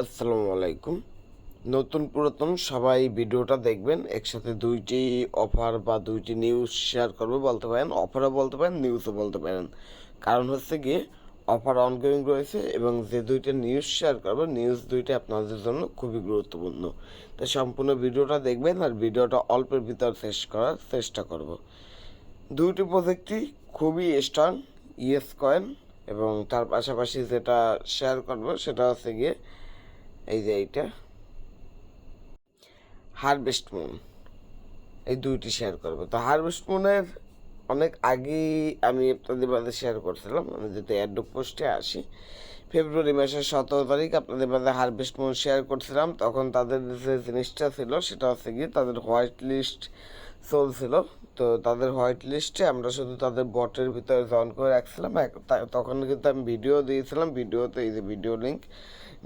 আসসালামু আলাইকুম। নতুন পুরাতন সবাই ভিডিওটা দেখবেন, একসাথে দুইটি অফার বা দুইটি নিউজ শেয়ার করব বলতে পারেন অফারও বলতে পারেন নিউজও বলতে পারেন। কারণ হচ্ছে গিয়ে অফার অনগোয়িং রয়েছে এবং যে দুইটা নিউজ শেয়ার করব নিউজ দুইটা আপনাদের জন্য খুবই গুরুত্বপূর্ণ। তো সম্পূর্ণ ভিডিওটা দেখবেন আর ভিডিওটা অল্পের ভিতর শেষ করার চেষ্টা করব। দুইটি প্রজেক্টই খুবই স্ট্রং ইয়েস কয়েন এবং তার পাশাপাশি যেটা শেয়ার করব সেটা হচ্ছে গিয়ে এই যে এইটা। হারভেস্ট মুন এই দুইটি শেয়ার করব। তো হারভেস্ট মুনের অনেক আগেই আমি আপনাদের মাঝে শেয়ার করছিলাম। আমি যদি অ্যাডোক পোস্টে আসি ফেব্রুয়ারি মাসের সতেরো তারিখ আপনাদের মাঝে হারভেস্ট মুন শেয়ার করছিলাম। তখন তাদের যে জিনিসটা ছিল, সেটা হচ্ছে গিয়ে তাদের হোয়াইট লিস্ট চলছিল। তো তাদের হোয়াইট লিস্টে আমরা শুধু তাদের বটের ভিতরে জয়েন করে রাখছিলাম। তখন কিন্তু আমি ভিডিও দিয়েছিলাম। ভিডিওতে এই যে ভিডিও লিঙ্ক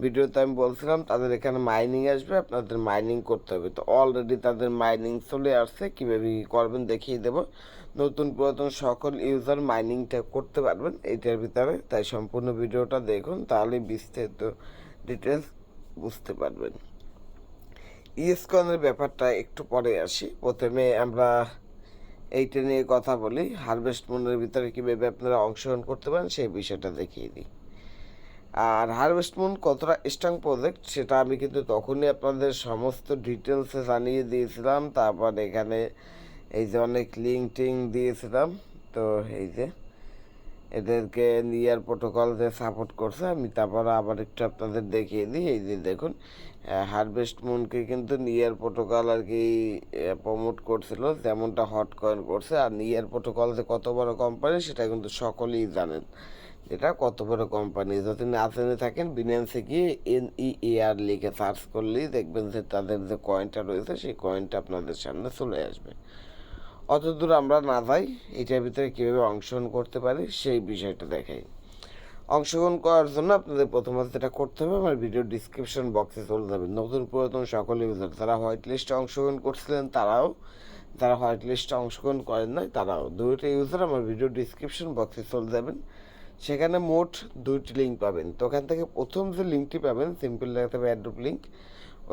ভিডিওতে আমি বলছিলাম, তাদের এখানে মাইনিং আসবে, আপনাদের মাইনিং করতে হবে। তো অলরেডি তাদের মাইনিং চলে আসছে, কীভাবে করবেন দেখিয়ে দেবো। নতুন পুরাতন সকল ইউজার মাইনিংটা করতে পারবেন এইটার ভিতরে। তাই সম্পূর্ণ ভিডিওটা দেখুন, তাহলে বিস্তারিত ডিটেলস বুঝতে পারবেন। ইএসকনের ব্যাপারটা একটু পরে আসি। প্রথমে আমরা এইটা নিয়ে কথা বলি। হারভেস্ট মুনের ভিতরে কীভাবে আপনারা অংশগ্রহণ করতে পারেন, সেই বিষয়টা দেখিয়ে দিই। আর হারভেস্ট মুন কতটা স্ট্রং প্রজেক্ট সেটা আমি কিন্তু তখনই আপনাদের সমস্ত ডিটেলসে জানিয়ে দিয়েছিলাম। তারপর এখানে এই যে অনেক লিঙ্ক টিঙ্ক দিয়েছিলাম। তো এই যে এদেরকে নিয়ার প্রোটোকল যে সাপোর্ট করছে, আমি তারপর আবার একটু আপনাদের দেখিয়ে দিই। এই যে দেখুন হারভেস্ট মুনকে কিন্তু নিয়ার প্রোটোকল আর কি প্রমোট করছিল, যেমনটা হট কয়েন করছে। আর নিয়ার প্রোটোকল যে কত বড় কোম্পানি সেটা কিন্তু সকলেই জানেন। এটা কত বড় কোম্পানি যদি না জেনে থাকেন বিনান্সে গিয়ে আর লিখে সার্চ করলেই দেখবেন যে তাদের যে কয়েনটা রয়েছে, সেই কয়েনটা আপনাদের সামনে চলে আসবে। অত দূর আমরা না যাই, এটার ভিতরে কীভাবে অংশগ্রহণ করতে পারি, সেই বিষয়টা দেখাই। অংশগ্রহণ করার জন্য আপনাদের প্রথমত যেটা করতে হবে, আমার ভিডিও ডিসক্রিপশন বক্সে চলে যাবে। নতুন পুরাতন সকল ইউজার যারা হোয়াইট লিস্টে অংশগ্রহণ করছিলেন, তারাও, যারা হোয়াইট লিস্টে অংশগ্রহণ করেন নাই, তারাও। দুইটা ইউজার আমার ভিডিও ডিসক্রিপশন বক্সে চলে যাবেন। সেখানে মোট দুইটি লিঙ্ক পাবেন। তো ওখান থেকে প্রথম যে লিঙ্কটি পাবেন সিম্পল লেখা হবে অ্যাড্রুপ লিঙ্ক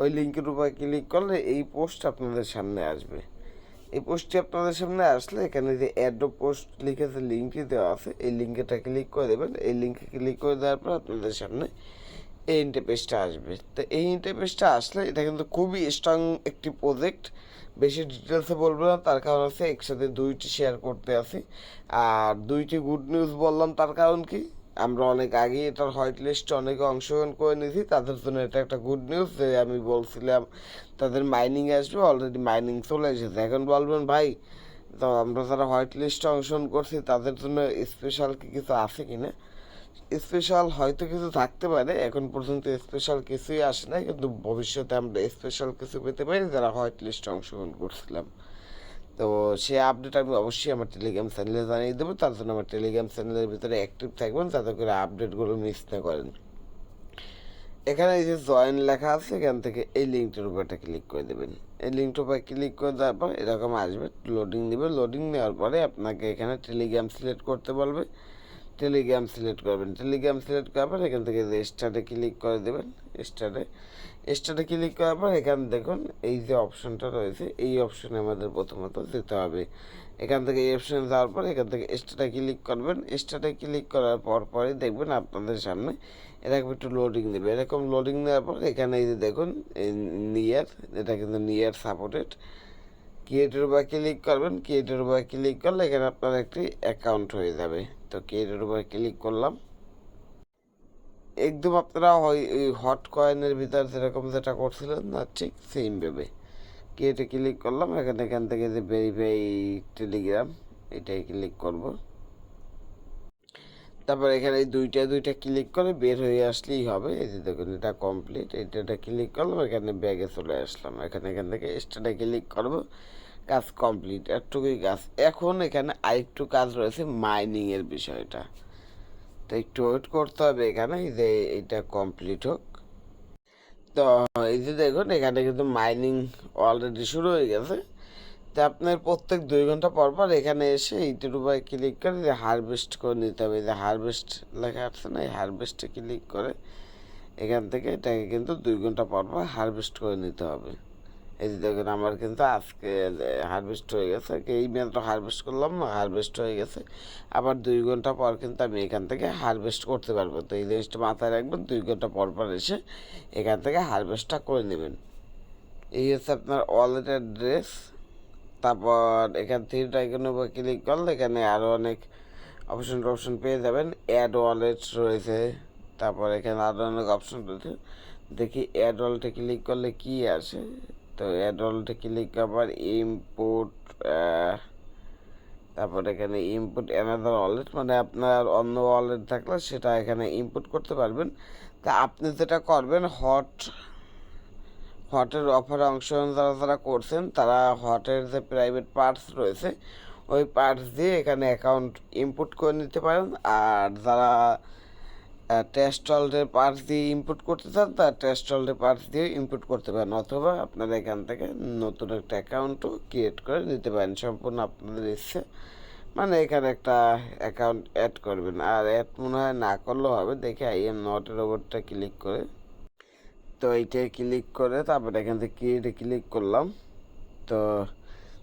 ওই লিঙ্কের উপর ক্লিক করলে এই পোস্ট আপনাদের সামনে আসবে। এই পোস্টটি আপনাদের সামনে আসলে এখানে যে অ্যাড্রপ পোস্ট লিখে যে লিঙ্কটি দেওয়া আছে, এই লিঙ্কেটা ক্লিক করে দেবেন। এই লিঙ্কে ক্লিক করে দেওয়ার পর আপনাদের সামনে এই ইন্টারপেজটা আসবে। তো এই ইন্টারপেজটা আসলে এটা কিন্তু খুবই স্ট্রং একটি প্রজেক্ট বেশি ডিটেলসে বলব না, তার কারণ হচ্ছে একসাথে দুইটি শেয়ার করতে আসি আর দুইটি গুড নিউজ বললাম, তার কারণ কি? আমরা অনেক আগে এটার হোয়াইট লিস্টে অনেকে অংশগ্রহণ করে নিয়েছি, তাদের জন্য এটা একটা গুড নিউজ যে আমি বলছিলাম, তাদের মাইনিং আসবে অলরেডি মাইনিং চলে এসেছে। এখন বলবেন, ভাই, তো আমরা যারা হোয়াইট লিস্টে অংশগ্রহণ করছি, তাদের জন্য স্পেশাল কি কিছু আছে কি না স্পেশাল হয়তো কিছু থাকতে পারে, এখন পর্যন্ত স্পেশাল কিছুই আসে না কিন্তু ভবিষ্যতে আমরা স্পেশাল কিছু পেতে পারি যারা হোয়াইট লিস্টে অংশগ্রহণ করছিলাম। তো সে আপডেট আমি অবশ্যই আমার টেলিগ্রাম চ্যানেলে জানিয়ে দেবো, তার জন্য আমার টেলিগ্রাম চ্যানেলের ভিতরে অ্যাক্টিভ থাকবেন, যাতে করে আপডেটগুলো মিস না করেন। এখানে এই যে জয়েন লেখা আছে, এখান থেকে এই লিঙ্কটার উপর একটা ক্লিক করে দেবেন। এই লিঙ্কটার উপর ক্লিক করে দেওয়ার পর এরকম আসবে লোডিং নেবে লোডিং নেওয়ার পরে আপনাকে এখানে টেলিগ্রাম সিলেক্ট করতে বলবে। টেলিগ্রাম সিলেক্ট করবেন। টেলিগ্রাম সিলেক্ট করার পর এখান থেকে যে স্টার্টে ক্লিক করে দেবেন স্টার্টে স্টার্টে ক্লিক করার পর এখান দেখুন, এই যে অপশনটা রয়েছে, এই অপশনে আমাদের প্রথমত যেতে হবে। এখান থেকে এই অপশনে যাওয়ার পর এখান থেকে স্টার্টে ক্লিক করবেন। স্টার্টে ক্লিক করার পর পরে দেখবেন আপনাদের সামনে এরকম একটু লোডিং দেবে। এরকম লোডিং দেওয়ার পর এখানে এই যে দেখুন নিয়ার এটা কিন্তু নিয়ার সাপোর্টেড ক্রিয়েটের উপর ক্লিক করবেন। ক্রিয়েটের উপর ক্লিক করলে এখানে আপনার একটি অ্যাকাউন্ট হয়ে যাবে। তো ক্রিয়েটের উপরে ক্লিক করলাম। একদম আপনারা ওই হট কয়েনের ভিতর যেরকম যেটা করছিলেন না, ঠিক সেম ভেবে। ক্রিয়েটে ক্লিক করলাম, এখানে এখান থেকে যে ভেরিফাই টেলিগ্রাম এটাই ক্লিক করব। তারপর এখানে দুইটা দুইটা ক্লিক করে বের হয়ে আসলেই হবে। এই যে দেখুন, এটা কমপ্লিট এটা ক্লিক করলাম, এখানে ব্যাগে চলে আসলাম। এখানে, এখান থেকে স্টার্টে ক্লিক করব। কাজ কমপ্লিট একটুকুই কাজ। এখন এখানে আরেকটু কাজ রয়েছে মাইনিংয়ের বিষয়টা। তো একটু ওয়েট করতে হবে এখানে যে এটা কমপ্লিট হোক। তো এই যে দেখুন, এখানে কিন্তু মাইনিং অলরেডি শুরু হয়ে গেছে। তো আপনার প্রত্যেক দুই ঘণ্টা পর পর এখানে এসে এইটার উপরে ক্লিক করে যে হারভেস্ট করে নিতে হবে। যে হারভেস্ট লেখা আছে না, এই হারভেস্টে ক্লিক করে এখান থেকে এটাকে কিন্তু দুই ঘণ্টা পর পর হারভেস্ট করে নিতে হবে। এই যে দেখুন আমার কিন্তু আজকে হারভেস্ট হয়ে গেছে এই মাত্র হারভেস্ট করলাম না হারভেস্ট হয়ে গেছে। আবার দুই ঘণ্টা পর কিন্তু আমি এখান থেকে হারভেস্ট করতে পারব। তো এই জিনিসটা মাথায় রাখবেন, দুই ঘণ্টা পর পর এসে এখান থেকে হারভেস্টটা করে নেবেন। এই হচ্ছে আপনার ওয়ালেট অ্যাড্রেস তারপর এখান থেকে টাইকনের উপর ক্লিক করলে এখানে আরও অনেক অপশন টপশন পেয়ে যাবেন। অ্যাড ওয়ালেট রয়েছে, তারপর এখানে আরও অনেক অপশন রয়েছে। দেখি অ্যাড ওয়ালেটে ক্লিক করলে কি আসে। তো অ্যাড ওয়ালেটে ক্লিক আবার ইনপুট তারপর এখানে ইনপুট অ্যানাদার ওয়ালেট মানে আপনার অন্য ওয়ালেট থাকলে সেটা এখানে ইনপুট করতে পারবেন। তা আপনি যেটা করবেন হট হটের অফারে অংশগ্রহণ যারা যারা করছেন, তারা হটের যে প্রাইভেট পার্টস রয়েছে, ওই পার্টস দিয়ে এখানে অ্যাকাউন্ট ইনপুট করে নিতে পারেন। আর যারা টেস্টলের পার্টস দিয়ে ইনপুট করতে চান তারা টেস্টলের পার্টস দিয়ে ইনপুট করতে পারেন। অথবা আপনারা এখান থেকে নতুন একটা অ্যাকাউন্টও ক্রিয়েট করে নিতে পারেন। সম্পূর্ণ আপনাদের ইচ্ছে। মানে এখানে একটা অ্যাকাউন্ট অ্যাড করবেন। আর অ্যাড মনে হয় না করলেও হবে। দেখে আই এম নটের ওপরটা ক্লিক করে। তো এইটায় ক্লিক করে তারপরে এখান থেকে ক্রিয়েটে ক্লিক করলাম। তো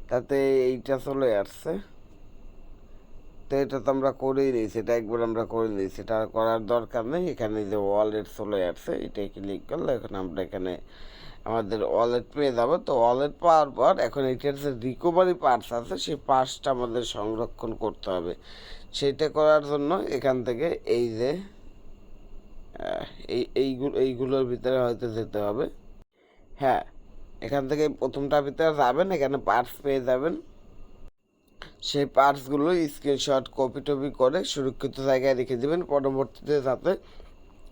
তাতে এইটা চলে আসছে। তো এটা তো আমরা করেই নিয়েছি এটা একবার আমরা করে নিয়েছি এটা করার দরকার নেই। এখানে যে ওয়ালেট চলে আসছে এটাই ক্লিক করলে? এখন আমরা এখানে আমাদের ওয়ালেট পেয়ে যাব। তো ওয়ালেট পাওয়ার পর এখন এটার যে রিকভারি পার্টস আছে, সেই পার্টসটা আমাদের সংরক্ষণ করতে হবে। সেটা করার জন্য এখান থেকে এই যে এই এইগুলো এইগুলোর ভিতরে হয়তো যেতে হবে। হ্যাঁ এখান থেকে প্রথমটার ভিতরে যাবেন, এখানে পার্টস পেয়ে যাবেন। সেই পার্টসগুলো স্ক্রিনশট কপি টপি করে সুরক্ষিত জায়গায় রেখে দেবেন। পরবর্তীতে যাতে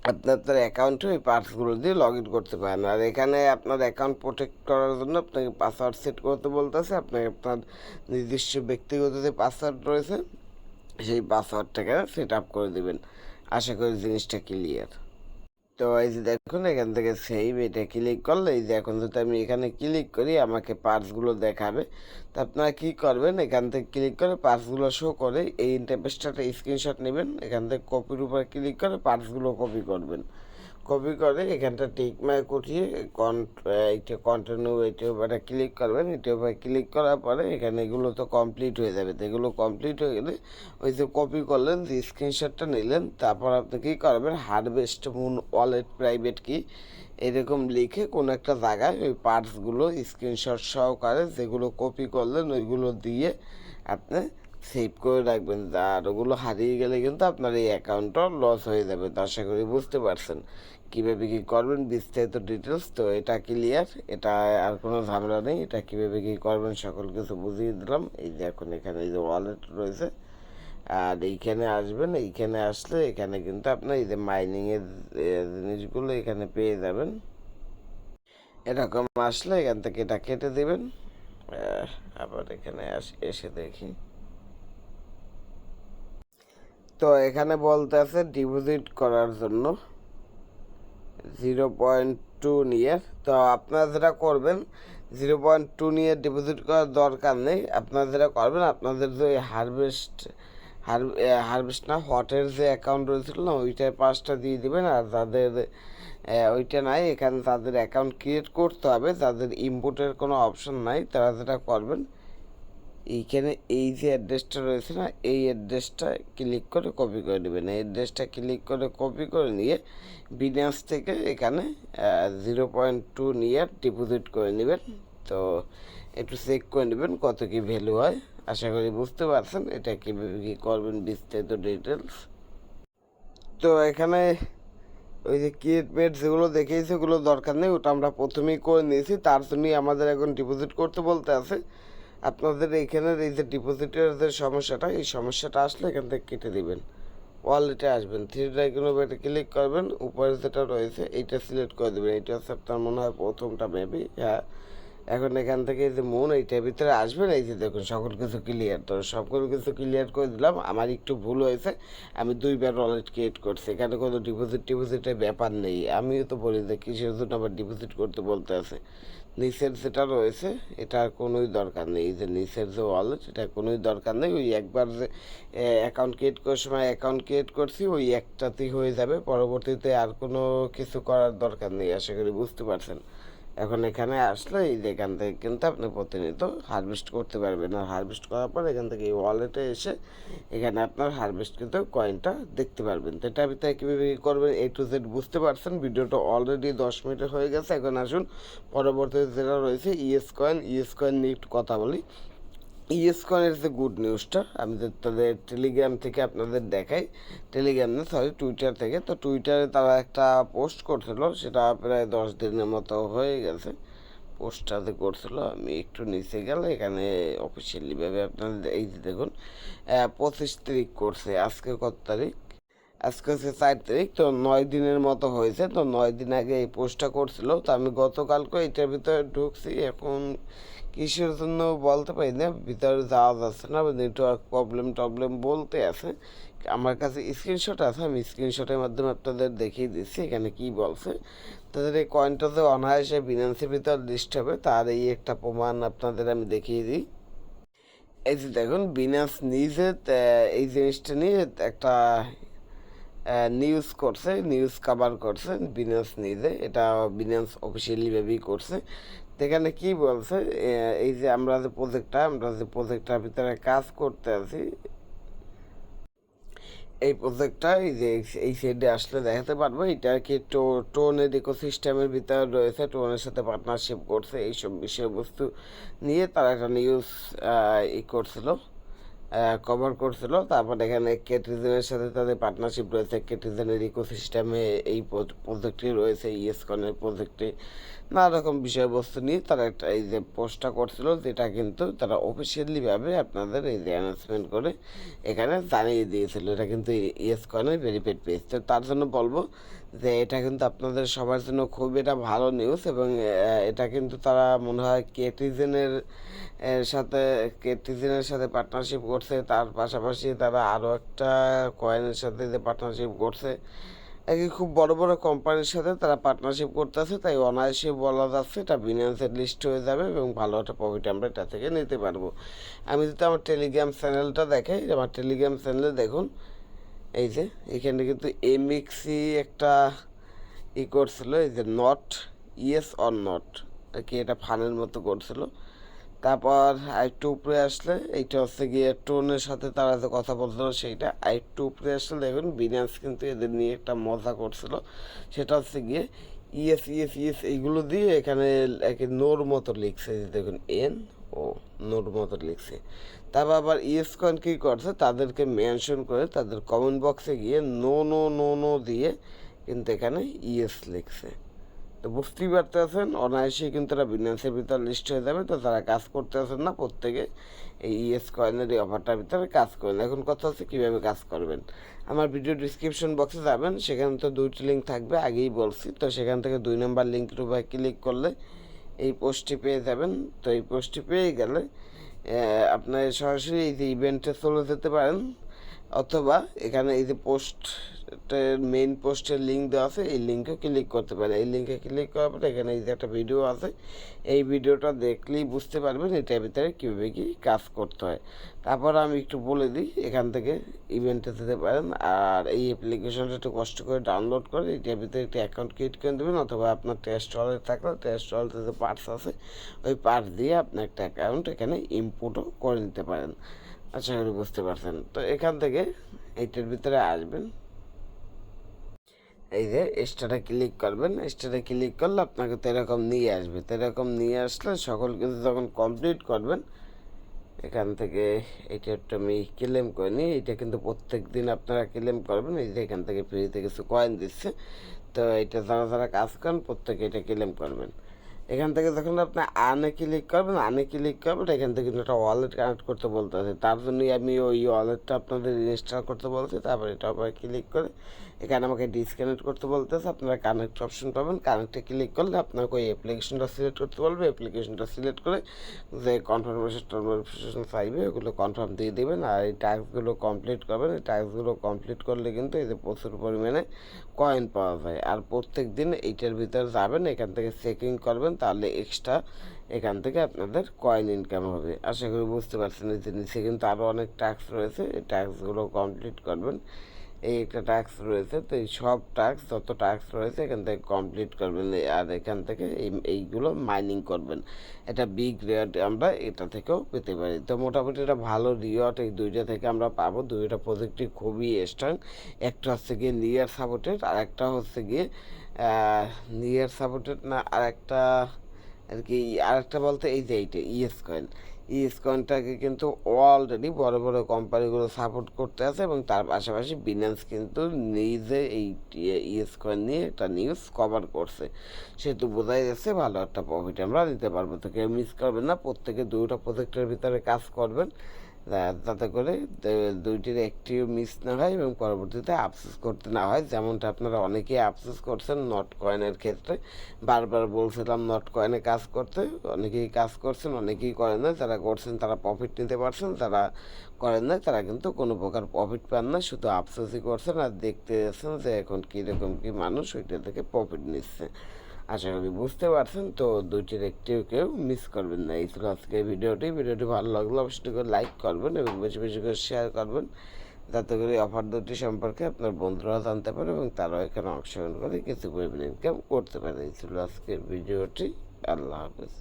আপনি আপনার অ্যাকাউন্টে ওই পার্টসগুলো দিয়ে লগ ইন করতে পারেন। আর এখানে আপনার অ্যাকাউন্ট প্রোটেক্ট করার জন্য আপনাকে পাসওয়ার্ড সেট করতে বলতেছে। আপনাকে আপনার নির্দিষ্ট ব্যক্তিগত যে পাসওয়ার্ড রয়েছে, সেই পাসওয়ার্ডটাকে সেট আপ করে দেবেন। আশা করি জিনিসটা ক্লিয়ার তো এই যে দেখুন, এখান থেকে সেভ এটা ক্লিক করলে, এই যে এখন যদি আমি এখানে ক্লিক করি, আমাকে পার্টসগুলো দেখাবে। তা আপনারা কী করবেন? এখান থেকে ক্লিক করে পার্টসগুলো শো করে এই ইন্টারপেসটা স্ক্রিনশট নেবেন। এখান থেকে কপির উপরে ক্লিক করে পার্টসগুলো কপি করবেন। কপি করে, এখানটা টিক মার্ক উঠিয়ে এইটা কন্টিনিউ এইটার উপরে ক্লিক করবেন এটার উপরে ক্লিক করার পরে এখানে এগুলো তো কমপ্লিট হয়ে যাবে। তো এগুলো কমপ্লিট হয়ে গেলে ওই যে কপি করলেন, যে স্ক্রিনশটটা নিলেন, তারপর আপনি কী করবেন হারভেস্ট মুন ওয়ালেট প্রাইভেট কি এরকম লিখে কোনো একটা জায়গায় ওই পার্টসগুলো স্ক্রিনশট সহকারে যেগুলো কপি করলেন, ওইগুলো দিয়ে আপনি সেভ করে রাখবেন। আর ওগুলো হারিয়ে গেলে কিন্তু আপনার এই অ্যাকাউন্টটা লস হয়ে যাবে। তো আশা করি বুঝতে পারছেন কীভাবে কী করবেন, বিস্তারিত ডিটেলস তো এটা ক্লিয়ার এটা আর কোনো ঝামেলা নেই। এটা কীভাবে কী করবেন সকল কিছু বুঝিয়ে দিলাম। এই যে এখন এখানে এই যে ওয়ালেট রয়েছে। আর এইখানে আসবেন, এইখানে আসলে এখানে কিন্তু আপনার এই যে মাইনিংয়ের জিনিসগুলো এখানে পেয়ে যাবেন। এরকম আসলে এখান থেকে এটা কেটে দেবেন। আবার এখানে এসে দেখি। তো এখানে বলতে আছে ডিপোজিট করার জন্য জিরো পয়েন্ট টু নিয়ে। তো আপনারা যেটা করবেন, জিরো পয়েন্ট টু নিয়ে ডিপোজিট করার দরকার নেই। আপনারা যেটা করবেন, আপনাদের যে হারভেস্ট হারভেস্ট না, হটের যে অ্যাকাউন্ট রয়েছিল না, ওইটার পাঁচটা দিয়ে দেবেন। আর যাদের ওইটা নাই, এখানে তাদের অ্যাকাউন্ট ক্রিয়েট করতে হবে। যাদের ইম্পোর্টের কোনো অপশন নাই, তারা যেটা করবেন এইখানে এই যে অ্যাড্রেসটা রয়েছে না, এই অ্যাড্রেসটা ক্লিক করে কপি করে নেবেন। এই অ্যাড্রেসটা ক্লিক করে কপি করে নিয়ে বিনান্স থেকে এখানে জিরো পয়েন্ট টু নিয়ে ডিপোজিট করে নেবেন। তো একটু চেক করে নেবেন কত কি ভ্যালু হয়। আশা করি বুঝতে পারছেন এটা কীভাবে কী করবেন, বিস্তারিত ডিটেলস তো এখানে ওই যে কিট মেট যেগুলো দেখিয়েছি, ওগুলো দরকার নেই, ওটা আমরা প্রথমেই করে নিয়েছি। তার জন্যই আমাদের এখন ডিপোজিট করতে বলতে আছে। আপনাদের এইখানের এই যে ডিপোজিটের যে সমস্যাটা, এই সমস্যাটা আসলে এখান থেকে কেটে দিবেন। ওয়ালেটে আসবেন থ্রি ড্রাইকনের এটা ক্লিক করবেন, উপরে যেটা রয়েছে, এইটা সিলেক্ট করে দেবেন। এইটা হচ্ছে আপনার মনে হয় প্রথমটা, মেবি হ্যাঁ। এখন এখান থেকে এই যে মন, এইটার ভিতরে আসবেন এই যে দেখুন, সকল কিছু ক্লিয়ার তো সকল কিছু ক্লিয়ার করে দিলাম। আমার একটু ভুল হয়েছে। আমি দুইবার ওয়ালেট ক্রিয়েট করছি। এখানে কোনো ডিপোজিট টিপোজিটের ব্যাপার নেই। আমিও তো বলি যে কিসের জন্য আবার ডিপোজিট করতে বলতে আছে। নিচের যেটা রয়েছে এটার কোনোই দরকার নেই। এই যে নিচের যে ওয়ালেট এটা কোনোই দরকার নেই। ওই একবার যে অ্যাকাউন্ট ক্রিয়েট করার সময় অ্যাকাউন্ট ক্রিয়েট করছি, ওই একটাতেই হয়ে যাবে। পরবর্তীতে আর কোনো কিছু করার দরকার নেই। আশা করি বুঝতে পারছেন। এখন এখানে আসলে এই এখান থেকে কিন্তু আপনি প্রতিনিয়ত হারভেস্ট করতে পারবেন। আর হারভেস্ট করার পর এখান থেকে এই ওয়ালেটে এসে এখানে আপনার হারভেস্ট কিন্তু কয়েনটা দেখতে পারবেন। তো এটা ভিতরে কীভাবে করবেন এ টু জেড বুঝতে পারছেন? ভিডিওটা অলরেডি দশ মিনিটে হয়ে গেছে। এখন আসুন, পরবর্তীতে যেটা রয়েছে ইএস কয়েন ইএস কয়েন নিয়ে একটু কথা বলি। ইএস কয়েনের যে গুড নিউজটা, আমি তাদের টেলিগ্রাম থেকে আপনাদের দেখাই। টেলিগ্রাম না সরি টুইটার থেকে। তো টুইটারে তারা একটা পোস্ট করছিল, সেটা প্রায় দশ দিনের মতো হয়ে গেছে। পোস্টটাতে করছিল, আমি একটু নিচে গেলে এখানে অফিসিয়ালিভাবে আপনাদের, এই যে দেখুন পঁচিশ তারিখ করছে, আজকে কত তারিখ? আজকে হচ্ছে চার তারিখ, তো নয় দিনের মতো হয়েছে, তো নয় দিন আগে এই পোস্টটা করছিল। তো আমি গতকালকে এটার ভিতরে ঢুকছি, এখন কিসের জন্য বলতে পারি না, ভিতরে যাওয়া যাচ্ছে না নেটওয়ার্ক প্রবলেম টবলেম বলতে আছে। আমার কাছে স্ক্রিনশট আছে, আমি স্ক্রিনশটের মাধ্যমে আপনাদের দেখিয়ে দিচ্ছি, এখানে কি বলছে। তাদের এই কয়েনটা যে অনায়াসে বিনান্সের ভিতর লিস্ট হবে, তার এই একটা প্রমাণ আপনাদের আমি দেখিয়ে দিই। এই যে দেখুন বিনান্স নিজে এই জিনিসটা নিয়ে একটা নিউজ করছে নিউজ কভার করছে বিনান্স নিজে এটা বিনান্স অফিসিয়ালি ভাবেই করছে। তো এখানে কি বলছে এই যে আমরা যে প্রজেক্টটা আমরা যে প্রজেক্টটার ভিতরে কাজ করতে আছি, এই প্রজেক্টটা এই যে এই- এই সাইডে আসলে দেখাতে পারব, এটা কি টো, টোনের ইকোসিস্টেমের ভিতরে রয়েছে, টোনের সাথে পার্টনারশিপ করছে, এইসব বিষয়বস্তু নিয়ে তারা একটা নিউজ ই করছিল। কভার করছিল। তারপর এখানে কেটিজেনের সাথে তাদের পার্টনারশিপ রয়েছে। কেটিজেনের ইকোসিস্টেমে এই প্রজেক্টটি রয়েছে ইএসকনের প্রজেক্টে নানা রকম বিষয়বস্তু নিয়ে তারা একটা এই যে পোস্টটা করছিল, যেটা কিন্তু তারা অফিসিয়ালিভাবে আপনাদের এই যে অ্যানাউন্সমেন্ট করে এখানে জানিয়ে দিয়েছিল। এটা কিন্তু ইএসকনের ভেরিফাইড পেজ তো তার জন্য বলব যে এটা কিন্তু আপনাদের সবার জন্য খুব এটা ভালো নিউজ এবং এটা কিন্তু তারা মনে হয় কেটিজেনের সাথে কেটিজেনের সাথে পার্টনারশিপ করছে। তার পাশাপাশি তারা আরও একটা কয়েনের সাথে যে পার্টনারশিপ করছে একই খুব বড় বড় কোম্পানির সাথে তারা পার্টনারশিপ করতেছে। তাই অনায়াসে বলা যাচ্ছে এটা বিনান্সের লিস্ট হয়ে যাবে এবং ভালো একটা প্রফিট আমরা এটা থেকে নিতে পারব। আমি যদি আমার টেলিগ্রাম চ্যানেলটা দেখাই আমার টেলিগ্রাম চ্যানেলে দেখুন এই যে, এখানে কিন্তু এমএক্সি একটা ই করছিল, এই যে নট ইয়েস অর নট কি এটা ফানের মতো করছিল। তারপর আরেকটু উপরে আসলে, এইটা হচ্ছে গিয়ে টোনের সাথে তারা যে কথা বলছিল সেইটা, আরেকটু উপরে আসলে দেখুন বিনান্স কিন্তু এদের নিয়ে একটা মজা করছিল। সেটা হচ্ছে গিয়ে ইএস ইএস ইএস এইগুলো দিয়ে এখানে নোর মতো লিখছে দেখুন এন নোর মতো লিখছে। তারপর আবার ইএস কয়েন কী করছে? তাদেরকে মেনশন করে তাদের কমেন্ট বক্সে গিয়ে নো নো নো নো দিয়ে কিন্তু এখানে ইএস লিখছে। তো বুঝতেই পারতেছেন অনায়াসে কিন্তু তারা বিনান্সের ভিতরে লিস্ট হয়ে যাবে। তো তারা কাজ করতে করতেছেন না, প্রত্যেকে এই ইএস কয়েনের এই অফারটার ভিতরে কাজ করেন। এখন কথা হচ্ছে কীভাবে কাজ করবেন। আমার ভিডিও ডিসক্রিপশন বক্সে যাবেন, সেখানে তো দুইটি লিঙ্ক থাকবে, আগেই বলছি। তো সেখান থেকে দুই নম্বর লিঙ্কের উপরে ক্লিক করলে এই পোস্টটি পেয়ে যাবেন। তো এই পোস্টটি পেয়ে গেলে আপনার সরাসরি এই যে ইভেন্টে চলে যেতে পারেন। অথবা এখানে এই যে পোস্টের মেইন পোস্টের লিঙ্ক দেওয়া আছে, এই লিঙ্কে ক্লিক করতে পারেন এই লিঙ্কে ক্লিক করার পরে এখানে এই যে একটা ভিডিও আছে, এই ভিডিওটা দেখলেই বুঝতে পারবেন এটার ভিতরে কীভাবে কি কাজ করতে হয়। তারপর আমি একটু বলে দিই, এখান থেকে ইভেন্টে যেতে পারেন, আর এই অ্যাপ্লিকেশনটা একটু কষ্ট করে ডাউনলোড করে এটার ভিতরে একটা অ্যাকাউন্ট ক্রিয়েট করে দেবেন, অথবা আপনার টেস্ট ওয়ালেট থাকলে টেস্ট ওয়ালেটে যে পার্টস আছে, ওই পার্টস দিয়ে আপনি একটা অ্যাকাউন্ট এখানে ইম্পোর্টও করে নিতে পারেন। আশা করি বুঝতে পারছেন। তো এখান থেকে এইটার ভিতরে আসবেন। এই যে স্টারে ক্লিক করবেন। স্টারে ক্লিক করলে আপনাকে তো এরকম নিয়ে আসবে। তো এরকম নিয়ে আসলে সকল কিছু যখন কমপ্লিট করবেন, এখান থেকে এটা একটু আমি ক্লেম করে নিই। এটা কিন্তু প্রত্যেক দিন আপনারা ক্লেম করবেন। এই যে এখান থেকে ফ্রিতে কিছু কয়েন দিচ্ছে। তো এটা যারা যারা কাজ করেন, প্রত্যেকে এটা ক্লেম করবেন। এখান থেকে যখন আপনি আনে ক্লিক করবেন, আনে ক্লিক করবেন, এখান থেকে কিন্তু একটা ওয়ালেট কানেক্ট করতে বলতে আছে তার জন্যই আমি ওই ওয়ালেটটা আপনাদের ইনস্টল করতে বলছি, তারপর এটা আবার ক্লিক করে এখানে আমাকে ডিসকানেক্ট করতে বলতেছে, আপনারা কানেক্ট অপশন পাবেন। কানেক্টে ক্লিক করলে আপনাকে ওই অ্যাপ্লিকেশনটা সিলেক্ট করতে বলবে। অ্যাপ্লিকেশনটা সিলেক্ট করে যে কনফার্মেশন টনফার্মেশন চাইবে, ওগুলো কনফার্ম দিয়ে দেবেন। আর এই টাস্কগুলো কমপ্লিট করবেন। এই টাস্কগুলো কমপ্লিট করলে কিন্তু এই যে প্রচুর পরিমাণে কয়েন পাওয়া যায়। আর প্রত্যেক দিন এইটার ভিতরে যাবেন, এখান থেকে চেকিং করবেন, তাহলে এক্সট্রা এখান থেকে আপনাদের কয়েন ইনকাম হবে। আশা করি বুঝতে পারছেন এই নিচে কিন্তু আরও অনেক টাস্ক রয়েছে। এই টাস্কগুলো কমপ্লিট করবেন। এই একটা টাস্ক রয়েছে, তো এই সব টাস্ক যত টাস্ক রয়েছে, এখান থেকে কমপ্লিট করবেন। আর এখান থেকে এই, এইগুলো মাইনিং করবেন। এটা বিগ রেয়ার্ড আমরা এটা থেকেও পেতে পারি। তো মোটামুটি এটা ভালো রিওয়ার্ড এই দুইটা থেকে আমরা পাবো। দুইটা প্রজেক্টই খুবই স্ট্রং একটা হচ্ছে গিয়ে নিয়ার সাপোর্টেড আর একটা হচ্ছে গিয়ে নিয়ার সাপোর্টেড না আর একটা আর কি, আরেকটা বলতে এই যে এইটা ইএস কয়েন ইএস কয়েনটাকে কিন্তু অলরেডি বড় বড় কোম্পানিগুলো সাপোর্ট করতে আছে এবং তার পাশাপাশি বিনান্স কিন্তু নিজে এই ইএস কয়েন নিয়ে একটা নিউজ কভার করছে। সেহেতু বোঝাই যাচ্ছে ভালো একটা প্রফিট আমরা নিতে পারব। তো কেউ মিস করবেন না, প্রত্যেকে দুটো প্রজেক্টের ভিতরে কাজ করবেন। যাতে করে দুইটির একটিও মিস না হয় এবং পরবর্তীতে আফসোস করতে না হয়। যেমনটা আপনারা অনেকেই আফসোস করছেন নট কয়েনের ক্ষেত্রে। বারবার বলছিলাম নট কয়েনে কাজ করতে। অনেকেই কাজ করছেন, অনেকেই করেন না। যারা করছেন তারা প্রফিট নিতে পারছেন, যারা করেন না তারা কিন্তু কোনো প্রকার প্রফিট পান না। শুধু আফসোসই করছেন আর দেখতে যাচ্ছেন যে এখন কীরকম কী মানুষ ওইটা থেকে প্রফিট নিচ্ছে। আশা করি বুঝতে পারছেন। তো দুইটির একটিও কেউ মিস করবেন না। এই ছিল আজকে ভিডিওটি। ভিডিওটি ভালো লাগলে অবশ্যই করে লাইক করবেন এবং বেশি বেশি করে শেয়ার করবেন। যাতে করে অফার দুটি সম্পর্কে আপনার বন্ধুরা জানতে পারে এবং তারাও এখানে অংশগ্রহণ করে কিছু পরিমাণ ইনকাম করতে পারে। এই ছিল আজকের ভিডিওটি। আল্লাহ হাফেজ।